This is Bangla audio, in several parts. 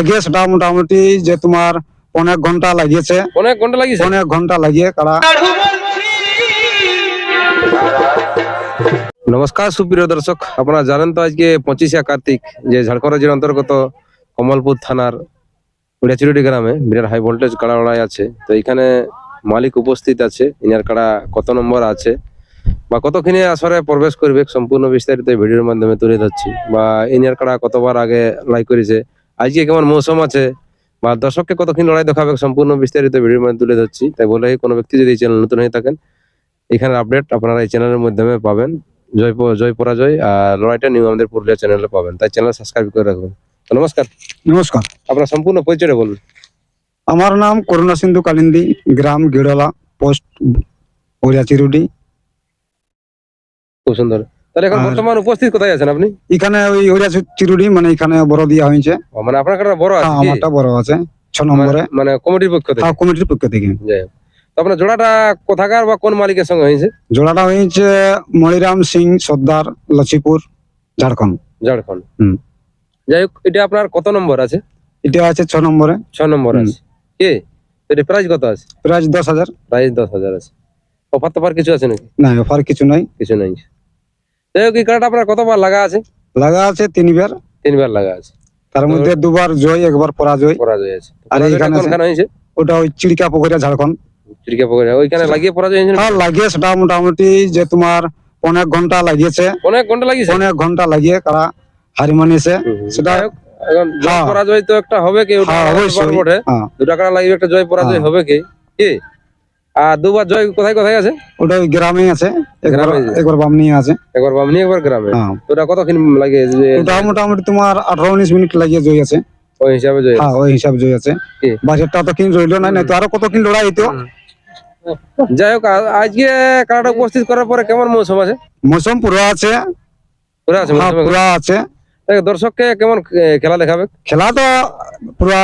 লাগে সেটা মোটামুটি যে তোমার অনেক ঘণ্টা লাগিয়েছে। অনেক ঘণ্টা লাগিয়েছে? অনেক ঘণ্টা লাগিয়ে কাড়া নমস্কার সুপ্রিয় দর্শক আপনারা জানেন তো আজকে পঁচিশে কার্তিক যে ঝাড়খণ্ড জেলার অন্তর্গত কমলপুর থানার উড়াচিরুডি গ্রামে বিরাট হাই ভোল্টেজ কাড়া লড়াই আছে। তো এখানে মালিক উপস্থিত আছে ইনার কাড়া কত নম্বর আছে বা কতক্ষণে আসরে প্রবেশ করবে সম্পূর্ণ বিস্তারিত ভিডিওর মাধ্যমে তুলে ধরছি বা ইনার কাড়া কতবার আগে লড়াই করেছে আজকে কেমন মৌসুম আছে? বা দর্শককে কতক্ষণ লড়াই দেখাবে সম্পূর্ণ বিস্তারিত ভিডিওর মাধ্যমে তুলে ধরছি। তাই বলে কোনো ব্যক্তি যদি এই চ্যানেল নতুন হয়ে থাকেন এখানে আপডেট আপনারা এই চ্যানেলের মাধ্যমে পাবেন। জয় জয় পরাজয় আর লড়াইটা নিউ আমাদের পুরুলিয়া চ্যানেলে পাবেন। তাই চ্যানেল সাবস্ক্রাইব করে রাখবেন। তো নমস্কার। নমস্কার। আপনার সম্পূর্ণ পরিচয়টা বলুন। আমার নাম করুণা সিন্ধু কালিন্দি গ্রাম গিড়লা পোস্ট ওরিয়া চিরুডি খুব সুন্দর। তাহলে এখন বর্তমান উপস্থিত কোথায় আছেন আপনি? এখানে ওই ওরিয়া চিরুডি মানে এখানে বড় দিয়া হয়েছে। মানে আপনার কাটা বড় আছে হ্যাঁ? আমারটা বড় আছে ছ নম্বরে। মানে- মানে কমিটির পক্ষ থেকে? হ্যাঁ কমিটির পক্ষ থেকে। যাই হোক। তো আপনার জোড়াটা কোথাকার বা কোন মালিকের সঙ্গে হয়েছে? জোড়াটা হয়েছে মণিরাম সিং সর্দার লচিপুর ঝাড়খণ্ড। ঝাড়খণ্ড। হুম। যাই হোক এটা আপনার কত নম্বর আছে? এটা আছে ছ নম্বরে। ছ নম্বর আছে। কি? এটা প্রাইস কত আছে? প্রাইস দশ হাজার। প্রাইস দশ হাজার আছে। অফার তোফার কিছু আছে নাকি? না অফার কিছু নাই। কিছু নাই। যাই হোক এই কার্ডটা আপনার কতবার লাগা আছে? লাগা আছে তিনবার। তিনবার লাগা আছে। তার মধ্যে দুবার জয় একবার পরাজয়। পরাজয় আছে। আর এইখানে কোনখানে হয়েছে? ওটা ওই চিড়িকা পুকুরিয়া ঝাড়খণ্ড। চিড়িকা পুকুরে। ওইখানে লাগিয়ে পরাজয় হয়েছে হ্যাঁ লাগিয়ে সেটা মোটামুটি যে তোমার অনেক ঘণ্টা লাগিয়েছে। অনেক ঘণ্টা লাগিয়েছে? অনেক ঘণ্টা লাগিয়ে কারা হারি মানিয়েছে। সেটা হোক, এখন জয় হ্যাঁ। পরাজয় তো একটা হবে কি? ওটা হ্যাঁ আলাদা অবশ্যই। ব্যাপার বটে। হ্যাঁ। দু টাকা লাগবে একটা জয় পরাজয়। হবে কি? কি? আর দুবার জয় কোথায় কোথায় আছে? ওটা ওই গ্রামেই আছে। একবার? একবার বামনি আছে। একবার বামনি একবার গ্রামে? হ্যাঁ। ওটা কতক্ষণ লাগে ওটা মোটামুটি তোমার আঠারো উনিশ মিনিট লাগিয়ে জয় আছে। ওই হিসাবে জয় হ্যাঁ ওই হিসাব জয় আছে। কি? বাজেটটা তো কিন রইল না না তো আরও কত কিন লড়াই হইতো? যাই হোক আজকে কারাটা উপস্থিত করার পরে কেমন মৌসুম আছে? মৌসুম পুরো আছে। পুরো আছে হ্যাঁ পুরো আছে। দর্শককে কেমন খেলা দেখাবে? খেলা তো পুরা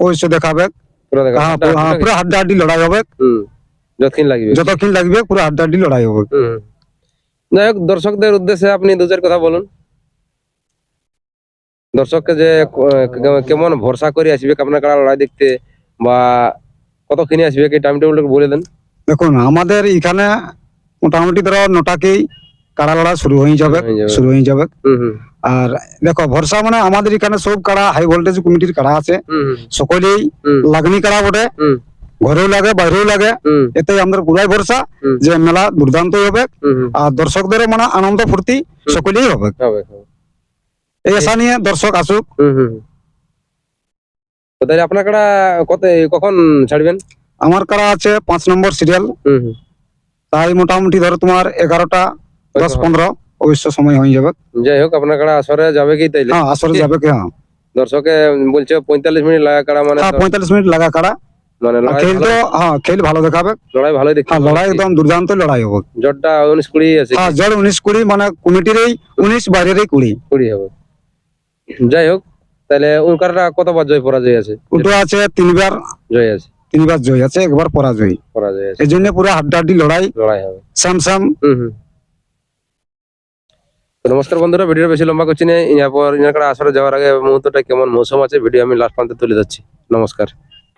ওইসব দেখাবে। পুরো দেখাবে। পুরো- হাড্ডা হাড্ডি লড়াই হবে। হুম। যতক্ষণ লাগবে। যতক্ষণ লাগবে পুরো হাড্ডা লড়াই হবে। যাই হোক দর্শকদের উদ্দেশ্যে আপনি দু চার কথা বলুন। দর্শককে যে কেমন ভরসা করে আসবে আপনার কারা লড়াই দেখতে বা কতক্ষণে আসবে কি টাইম টেবিল বলে দেন। দেখুন আমাদের এখানে মোটামুটি ধরো নটাকেই কাড়া লড়া শুরু হয়ে যাবে শুরু হয়ে যাবে। আর দেখো ভরসা মানে আমাদের এখানে সব কাড়া হাই ভোল্টেজ কমিটির কাড়া আছে সকলেই লাগনি কাড়া বটে। ঘরেও লাগে বাইরেও লাগে। এতে আমাদের পুরাই ভরসা যে মেলা দুর্দান্ত হবে। আর দর্শকদেরও মানে আনন্দ ফুর্তি সকলেই হবে। এই আশা নিয়ে দর্শক আসুক। তাহলে আপনার কারা কত কখন ছাড়বেন? আমার কাড়া আছে পাঁচ নম্বর সিরিয়াল তাই মোটামুটি ধরো তোমার এগারোটা দশ পনেরো অবশ্য সময় হয়ে যাবে। যাই হোক আপনার কারা আসরে যাবে কি তাইলে? হ্যাঁ আসরে যাবে কি হ্যাঁ। দর্শকে বলছে পঁয়তাল্লিশ মিনিট লাগা কারা মানে হ্যাঁ পঁয়তাল্লিশ মিনিট লাগা কাড়া। মানে খেল তো হ্যাঁ খেল ভালো দেখাবে। লড়াই ভালোই দেখতে হ্যাঁ লড়াই একদম দুর্দান্ত লড়াই হবে। জটটা উনিশ কুড়ি আছে হ্যাঁ জড় উনিশ কুড়ি মানে কমিটিরই উনিশ বাইরেরই কুড়ি কুড়ি হবে। যাই হোক তাহলে উনকারটা কতবার জয় পরাজয় আছে? ওটা আছে তিনবার। জয় আছে। তিনবার জয় আছে একবার পরাজয়। পরাজয় আছে। এই জন্য পুরো হাড্ডাহাড্ডি লড়াই। লড়াই হবে। তো নমস্কার বন্ধুরা ভিডিও বেশি লম্বা করছি না। এনার আসরে যাওয়ার আগে মুহূর্তটা কেমন মৌসুম আছে ভিডিও আমি লাস্ট প্রান্তে তুলে যাচ্ছি নমস্কার।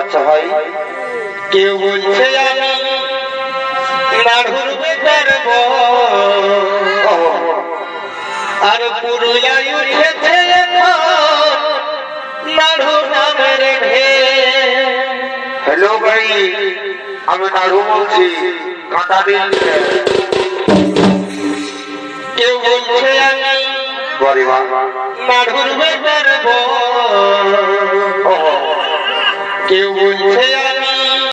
আচ্ছা ভাই কেউ বলছে আমি বেটার আর পুরুলিয়ায় উঠেছে নাড়ু নামের ঢের। হ্যালো ভাই আমি নাড়ু বলছি কাঁটা দিন কেউ বলছে আমি নাড়ুর বউ কেউ বলছে আমি